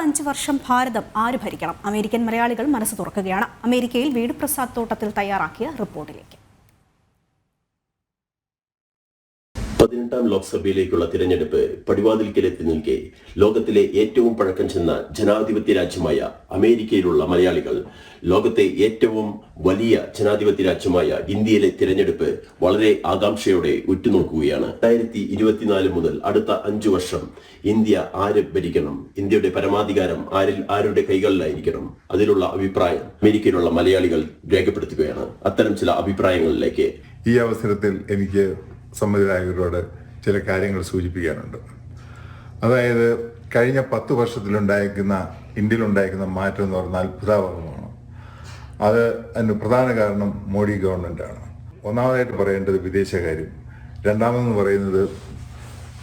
അഞ്ച് വർഷം ഭാരതം ആര് ഭരിക്കണം അമേരിക്കൻ മലയാളികൾ മനസ്സ് തുറക്കുകയാണ്. അമേരിക്കയിൽ വീട് പ്രസാദ് തോട്ടത്തിൽ തയ്യാറാക്കിയ റിപ്പോർട്ടിലേക്ക്. പതിനെട്ടാം ലോക്സഭയിലേക്കുള്ള തിരഞ്ഞെടുപ്പ് പടിവാതിൽക്കലെത്തി നിൽക്കെ ലോകത്തിലെ ഏറ്റവും പഴക്കം ചെന്ന ജനാധിപത്യ രാജ്യമായ അമേരിക്കയിലുള്ള മലയാളികൾ ലോകത്തെ ഏറ്റവും വലിയ ജനാധിപത്യ രാജ്യമായ ഇന്ത്യയിലെ തിരഞ്ഞെടുപ്പ് വളരെ ആകാംക്ഷയോടെ ഉറ്റുനോക്കുകയാണ്. രണ്ടായിരത്തി ഇരുപത്തിനാല് മുതൽ അടുത്ത അഞ്ചു വർഷം ഇന്ത്യ ആര് ഭരിക്കണം ഇന്ത്യയുടെ പരമാധികാരം ആരിൽ ആരുടെ കൈകളിലായിരിക്കണം അതിലുള്ള അഭിപ്രായം അമേരിക്കയിലുള്ള മലയാളികൾ രേഖപ്പെടുത്തുകയാണ്. അത്തരം ചില അഭിപ്രായങ്ങളിലേക്ക് ഈ അവസരത്തിൽ എനിക്ക് സമ്മതിദായകരോട് ചില കാര്യങ്ങൾ സൂചിപ്പിക്കാനുണ്ട്. അതായത് കഴിഞ്ഞ പത്ത് വർഷത്തിലുണ്ടായിരിക്കുന്ന ഇന്ത്യയിലുണ്ടായിരിക്കുന്ന മാറ്റം എന്ന് പറഞ്ഞാൽ അത്ഭുതാവഹമാണ് അത് അതിന് പ്രധാന കാരണം മോഡി ഗവൺമെന്റാണ്. ഒന്നാമതായിട്ട് പറയേണ്ടത് വിദേശകാര്യം. രണ്ടാമതെന്ന് പറയുന്നത്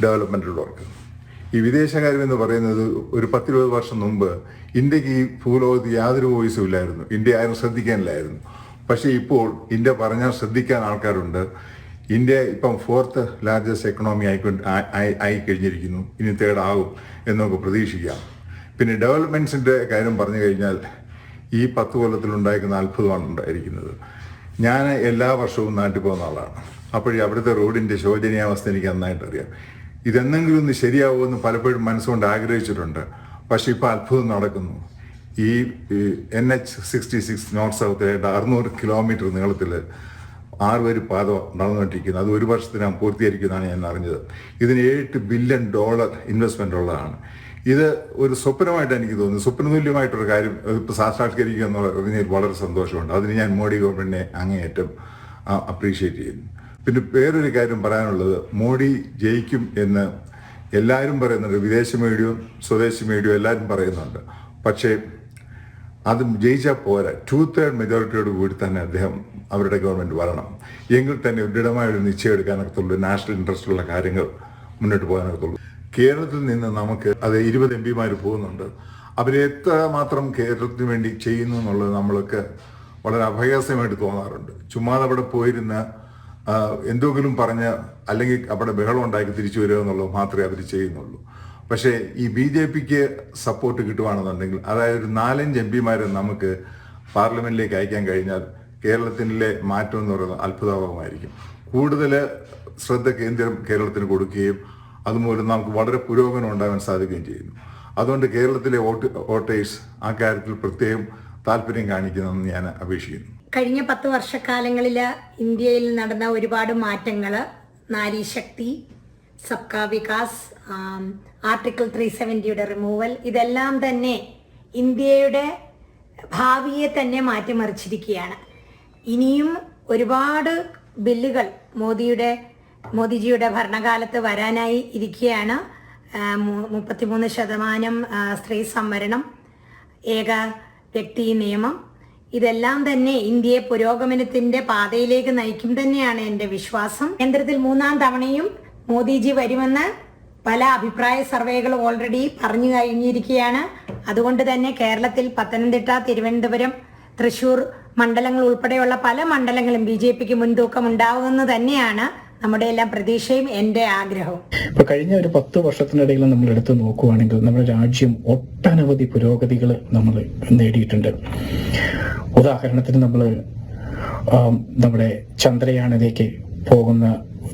ഡെവലപ്മെന്റൽ വർക്ക് ഈ വിദേശകാര്യം എന്ന് പറയുന്നത് ഒരു പത്തിരുപത് വർഷം മുമ്പ് ഇന്ത്യയ്ക്ക് ഈ ഭൂലോകത്ത് യാതൊരു വോയിസും ഇല്ലായിരുന്നു. ഇന്ത്യ ആരും ശ്രദ്ധിക്കാനില്ലായിരുന്നു. പക്ഷേ ഇപ്പോൾ ഇന്ത്യ പറഞ്ഞാൽ ശ്രദ്ധിക്കാൻ ആൾക്കാരുണ്ട്. ഇന്ത്യ ഇപ്പം ഫോർത്ത് ലാർജസ്റ്റ് എക്കണോമി ആയിക്കൊണ്ട് ആയി- കഴിഞ്ഞിരിക്കുന്നു. ഇനി തേർഡ് ആകും എന്ന് പ്രതീക്ഷിക്കാം. പിന്നെ ഡെവലപ്മെന്റ്സിന്റെ കാര്യം പറഞ്ഞു കഴിഞ്ഞാൽ ഈ പത്ത് കൊല്ലത്തിലുണ്ടായിരിക്കുന്ന അത്ഭുതമാണ് ഉണ്ടായിരിക്കുന്നത്. ഞാൻ എല്ലാ വർഷവും നാട്ടിൽ പോകുന്ന ആളാണ്. അപ്പോഴേ അവിടുത്തെ റോഡിന്റെ ശോചനീയാവസ്ഥ എനിക്ക് നന്നായിട്ട് അറിയാം. ഇതെന്തെങ്കിലും ഒന്ന് ശരിയാവുമെന്ന് പലപ്പോഴും മനസ്സുകൊണ്ട് ആഗ്രഹിച്ചിട്ടുണ്ട്. പക്ഷേ ഇപ്പോൾ അത്ഭുതം നടക്കുന്നു. ഈ N H sixty six north സൗത്തിലായിട്ട് അറുന്നൂറ് കിലോമീറ്റർ നീളത്തിൽ ആറ് വരി പാത നടന്നുകൊണ്ടിരിക്കുന്നത് അത് ഒരു വർഷത്തിനകം പൂർത്തീകരിക്കുന്നതാണ് ഞാൻ അറിഞ്ഞത്. ഇതിന് ഏഴ് ബില്യൺ ഡോളർ ഇൻവെസ്റ്റ്മെന്റ് ഉള്ളതാണ്. ഇത് ഒരു സ്വപ്നമായിട്ട് എനിക്ക് തോന്നുന്നു. സ്വപ്നതുല്യമായിട്ടൊരു കാര്യം ഇപ്പോൾ സാക്ഷാത്കരിക്കുക എന്ന് പറഞ്ഞാൽ വളരെ സന്തോഷമുണ്ട്. അതിന് ഞാൻ മോഡി ഗവൺമെന്റിനെ അങ്ങേയറ്റം അപ്രീഷിയേറ്റ് ചെയ്യുന്നു. പിന്നെ വേറൊരു കാര്യം പറയാനുള്ളത്. മോഡി ജയിക്കും എന്ന് എല്ലാവരും പറയുന്നുണ്ട്. വിദേശ മീഡിയവും സ്വദേശി മീഡിയവും എല്ലാവരും പറയുന്നുണ്ട്. പക്ഷേ അത് ജയിച്ചാൽ പോരാ. ടു തേർഡ് മെജോറിറ്റിയോട് കൂടി തന്നെ അദ്ദേഹം അവരുടെ ഗവൺമെന്റ് വരണം. എങ്കിൽ തന്നെ ദൃഢമായ ഒരു നിശ്ചയം എടുക്കാനൊക്കത്തുള്ളൂ നാഷണൽ ഇൻട്രസ്റ്റുള്ള കാര്യങ്ങൾ മുന്നോട്ട് പോകാനൊക്കത്തുള്ളൂ കേരളത്തിൽ നിന്ന് നമുക്ക് അത് ഇരുപത് എം പിമാർ പോകുന്നുണ്ട്. അവരെത്ര മാത്രം കേരളത്തിന് വേണ്ടി ചെയ്യുന്നു എന്നുള്ളത് നമ്മൾക്ക് വളരെ അഭയാസമായിട്ട് തോന്നാറുണ്ട്. ചുമ്മാതെ അവിടെ പോയിരുന്ന എന്തെങ്കിലും പറഞ്ഞ് അല്ലെങ്കിൽ അവിടെ ബഹളം ഉണ്ടാക്കി തിരിച്ചു വരിക എന്നുള്ളത് മാത്രമേ അവർ ചെയ്യുന്നുള്ളൂ. പക്ഷേ ഈ ബി ജെ പിക്ക് സപ്പോർട്ട് കിട്ടുവാണെന്നുണ്ടെങ്കിൽ അതായത് ഒരു നാലഞ്ച് എം പിമാരെ നമുക്ക് പാർലമെന്റിലേക്ക് അയക്കാൻ കഴിഞ്ഞാൽ കേരളത്തിലെ മാറ്റം എന്ന് പറയുന്നത് അത്ഭുതമായിരിക്കും കൂടുതൽ ശ്രദ്ധ കേന്ദ്രം കേരളത്തിന് കൊടുക്കുകയും അതുമൂലം നമുക്ക് വളരെ പുരോഗമനം ഉണ്ടാകാൻ സാധിക്കുകയും ചെയ്യുന്നു. അതുകൊണ്ട് കേരളത്തിലെ വോട്ട് വോട്ടേഴ്സ് ആ കാര്യത്തിൽ പ്രത്യേകം താല്പര്യം കാണിക്കുന്നതെന്ന് ഞാൻ അപേക്ഷിക്കുന്നു. കഴിഞ്ഞ പത്ത് വർഷക്കാലങ്ങളിൽ ഇന്ത്യയിൽ നടന്ന ഒരുപാട് മാറ്റങ്ങൾ നാരീശക്തി സബ്കാ വികാസ് ആർട്ടിക്കിൾ ത്രീ സെവന്റിയുടെ റിമൂവൽ ഇതെല്ലാം തന്നെ ഇന്ത്യയുടെ ഭാവിയെ തന്നെ മാറ്റിമറിച്ചിരിക്കുകയാണ്. ഇനിയും ഒരുപാട് ബില്ലുകൾ മോദിയുടെ മോദിജിയുടെ ഭരണകാലത്ത് വരാനായി ഇരിക്കുകയാണ്. മുപ്പത്തിമൂന്ന് ശതമാനം സ്ത്രീ സംവരണം ഏക വ്യക്തി നിയമം. ഇതെല്ലാം തന്നെ ഇന്ത്യയെ പുരോഗമനത്തിന്റെ പാതയിലേക്ക് നയിക്കും തന്നെയാണ് എന്റെ വിശ്വാസം. കേന്ദ്രത്തിൽ മൂന്നാം തവണയും മോദിജി വരുമെന്ന് പല അഭിപ്രായ സർവേകൾ ഓൾറെഡി പറഞ്ഞു കഴിഞ്ഞിരിക്കുകയാണ്. അതുകൊണ്ട് തന്നെ കേരളത്തിൽ പത്തനംതിട്ട തിരുവനന്തപുരം തൃശൂർ മണ്ഡലങ്ങൾ ഉൾപ്പെടെയുള്ള പല മണ്ഡലങ്ങളും ബി ജെ പിക്ക് മുൻതൂക്കം ഉണ്ടാവുമെന്ന് തന്നെയാണ് നമ്മുടെ എല്ലാം പ്രതീക്ഷയും എന്റെ ആഗ്രഹവും. ഇപ്പൊ കഴിഞ്ഞ ഒരു പത്ത് വർഷത്തിനിടയിൽ നമ്മൾ എടുത്തു നോക്കുവാണെങ്കിൽ നമ്മുടെ രാജ്യം ഒട്ടനവധി പുരോഗതികൾ നമ്മൾ നേടിയിട്ടുണ്ട്. ഉദാഹരണത്തിന് നമ്മൾ നമ്മുടെ ചന്ദ്രയാനിലേക്ക് പോകുന്ന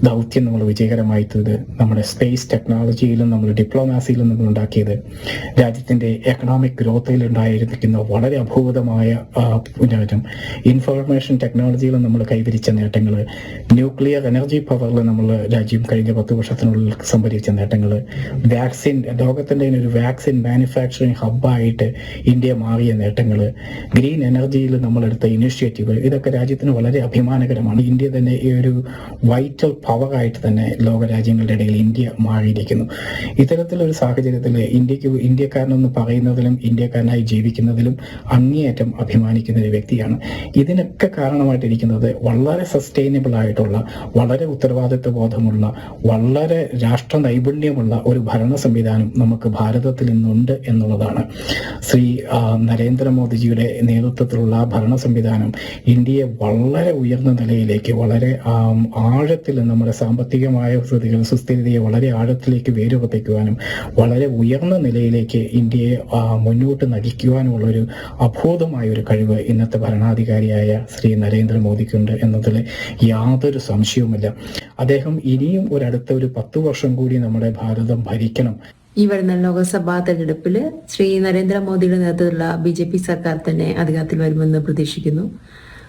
ദൗത്യം നമ്മൾ വിജയകരമായി തീർത് നമ്മുടെ സ്പേസ് ടെക്നോളജിയിലും നമ്മൾ ഡിപ്ലോമാസിയിലും നമ്മൾ ഉണ്ടാക്കിയത്. രാജ്യത്തിന്റെ എക്കണോമിക് ഗ്രോത്തിൽ ഉണ്ടായിരിക്കുന്ന വളരെ അഭൂതമായ മുന്നേറ്റം ഇൻഫർമേഷൻ ടെക്നോളജിയിലും നമ്മൾ കൈവരിച്ച നേട്ടങ്ങൾ. ന്യൂക്ലിയർ എനർജി പവറിൽ നമ്മൾ രാജ്യം കഴിഞ്ഞ പത്ത് വർഷത്തിനുള്ളിൽ സംഭരിച്ച നേട്ടങ്ങൾ. വാക്സിൻ ലോകത്തിന്റെ ഒരു വാക്സിൻ മാനുഫാക്ചറിങ് ഹബ്ബായിട്ട് ഇന്ത്യ മാറിയ നേട്ടങ്ങൾ. ഗ്രീൻ എനർജിയിൽ നമ്മളെടുത്ത ഇനിഷ്യേറ്റീവ് ഇതൊക്കെ രാജ്യത്തിന് വളരെ അഭിമാനകരമാണ്. ഇന്ത്യ തന്നെ ഈ ഒരു വൈറ്റൽ പവറായിട്ട് തന്നെ ലോകരാജ്യങ്ങളുടെ ഇടയിൽ ഇന്ത്യ മാറിയിരിക്കുന്നു. ഇത്തരത്തിലൊരു സാഹചര്യത്തിൽ ഇന്ത്യയ്ക്ക് ഇന്ത്യക്കാരനെന്ന് പറയുന്നതിലും ഇന്ത്യക്കാരനായി ജീവിക്കുന്നതിലും അങ്ങേയറ്റം അഭിമാനിക്കുന്ന ഒരു വ്യക്തിയാണ്. ഇതിനൊക്കെ കാരണമായിട്ടിരിക്കുന്നത് വളരെ സസ്റ്റൈനബിൾ ആയിട്ടുള്ള വളരെ ഉത്തരവാദിത്വ ബോധമുള്ള വളരെ രാഷ്ട്ര നൈപുണ്യമുള്ള ഒരു ഭരണ സംവിധാനം നമുക്ക് ഭാരതത്തിൽ ഇന്നുണ്ട് എന്നുള്ളതാണ്. ശ്രീ നരേന്ദ്രമോദിജിയുടെ നേതൃത്വത്തിലുള്ള ഭരണ സംവിധാനം ഇന്ത്യയെ വളരെ ഉയർന്ന നിലയിലേക്ക് വളരെ ആഴത്തിൽ നമ്മുടെ സാമ്പത്തികമായ സ്ഥിതികൾ സുസ്ഥിരതയെ വളരെ ആഴത്തിലേക്ക് വേരുപതയ്ക്കുവാനും വളരെ ഉയർന്ന നിലയിലേക്ക് ഇന്ത്യയെ മുന്നോട്ട് നയിക്കുവാനുമുള്ള ഒരു അബോധമായ ഒരു കഴിവ് ഇന്നത്തെ ഭരണാധികാരിയായ ശ്രീ നരേന്ദ്രമോദിക്കുണ്ട് എന്നതിൽ യാതൊരു സംശയവുമില്ല. അദ്ദേഹം ഇനിയും ഒരടുത്ത ഒരു പത്ത് വർഷം കൂടി നമ്മുടെ ഭാരതം ഭരിക്കണം. ഈ വരുന്ന ലോക്സഭാ തെരഞ്ഞെടുപ്പിൽ ശ്രീ നരേന്ദ്രമോദിയുടെ നേതൃത്വത്തിലുള്ള ബി ജെ പി സർക്കാർ തന്നെ അധികാരത്തിൽ വരുമെന്ന് പ്രതീക്ഷിക്കുന്നു.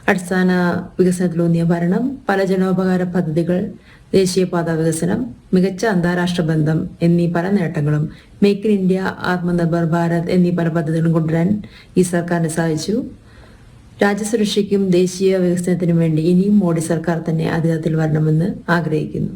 അടിസ്ഥാന വികസനത്തിലൂന്നിയ ഭരണം പല ജനോപകാര പദ്ധതികൾ ദേശീയപാത വികസനം മികച്ച അന്താരാഷ്ട്ര ബന്ധം എന്നീ പല നേട്ടങ്ങളും make in India Atmanirbhar Bharat എന്നീ പല പദ്ധതികളും കൊണ്ടുവരാൻ ഈ സർക്കാരിന് സാധിച്ചു. രാജ്യസുരക്ഷയ്ക്കും ദേശീയ വികസനത്തിനും വേണ്ടി ഇനിയും മോഡി സർക്കാർ തന്നെ അധികാരത്തിൽ വരണമെന്ന് ആഗ്രഹിക്കുന്നു.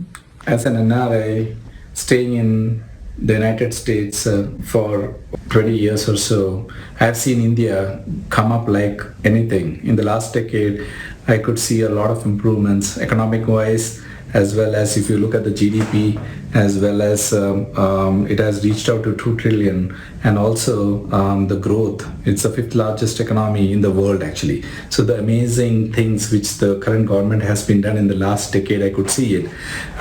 The United States uh, for 20 years or so, I've seen India come up like anything. In the last decade, I could see a lot of improvements economic wise, as well as if you look at the GDP, as well as um, um, it has reached out to 2 trillion, and also um, the growth. It's the fifth largest economy in the world, actually. So the amazing things which the current government has been done in the last decade, I could see it.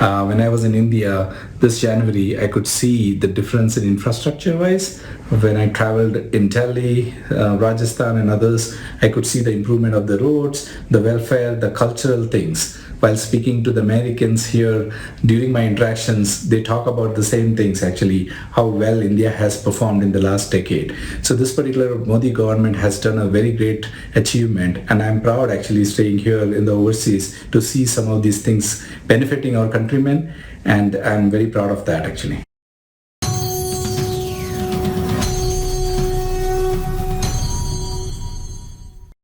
Uh, when I was in India this January, I could see the difference in infrastructure-wise. When I traveled in Delhi, uh, Rajasthan, and others, I could see the improvement of the roads, the welfare, the cultural things while speaking to the Americans here during my interactions, they talk about the same things actually, how well India has performed in the last decade. So this particular Modi government has done a very great achievement and I'm proud actually staying here in the overseas to see some of these things benefiting our countrymen and I'm very proud of that actually.